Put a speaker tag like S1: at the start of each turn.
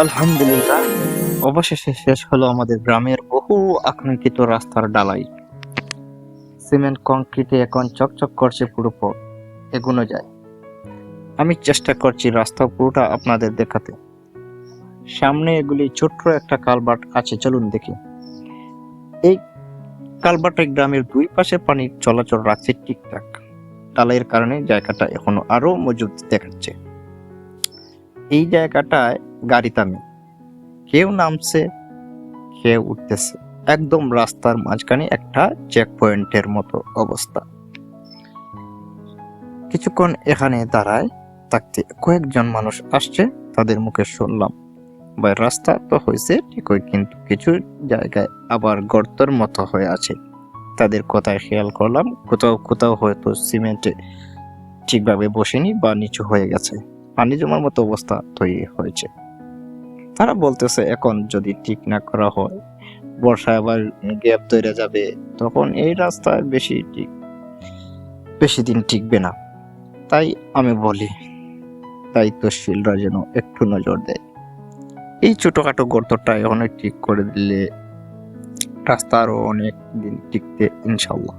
S1: আলহামদুলিল্লাহ। অবশেষে শেষ হলো আমাদের গ্রামের বহু আকাঙ্ক্ষিত রাস্তার ডালাই। সিমেন্ট, কংক্রিটে এখন চকচক করছে পুরো পথ। এগুনো যায়। আমি চেষ্টা করছি রাস্তা পুরোটা আপনাদের দেখাতে। সামনে এগুলি ছোট্ট একটা কালভার্ট আছে, চলুন দেখি। এই কালভার্টের গ্রামের দুই পাশে পানির চলাচল রাখছে ঠিকঠাক। ডালাইয়ের কারণে জায়গাটা এখনও আরও মজুদ দেখাচ্ছে। এই জায়গাটায় গাড়ি থামে কেউ নামছে, কেউ উঠতেছে। একদম রাস্তার মাঝখানে একটা চেক পয়েন্টের মতো অবস্থা। কিছুক্ষণ এখানে দাঁড়ায় থাকতে কয়েকজন মানুষ আসছে, তাদের মুখে শুনলাম। ভাই, রাস্তা তো হয়েছে ঠিকই, কিন্তু কিছু জায়গায় আবার গর্তর মতো হয়ে আছে। তাদের কথায় খেয়াল করলাম, কোথাও কোথাও হয়তো সিমেন্টে ঠিকভাবে বসেনি বা নিচু হয়ে গেছে। পানি জমার মতো অবস্থা তৈরি হয়েছে। তারা বলতেছে, এখন যদি ঠিক না করা হয়, বর্ষায় আবার গ্যাপ তৈরি যাবে, তখন এই রাস্তায় বেশি ঠিক, বেশি দিন টিকবে না। তাই আমি বলি, দায়িত্বশীলরা যেন একটু নজর দেয়। এই ছোটোখাটো গর্তটা অনেক ঠিক করে দিলে রাস্তা আরও অনেক দিন টিকতে ইনশাল্লাহ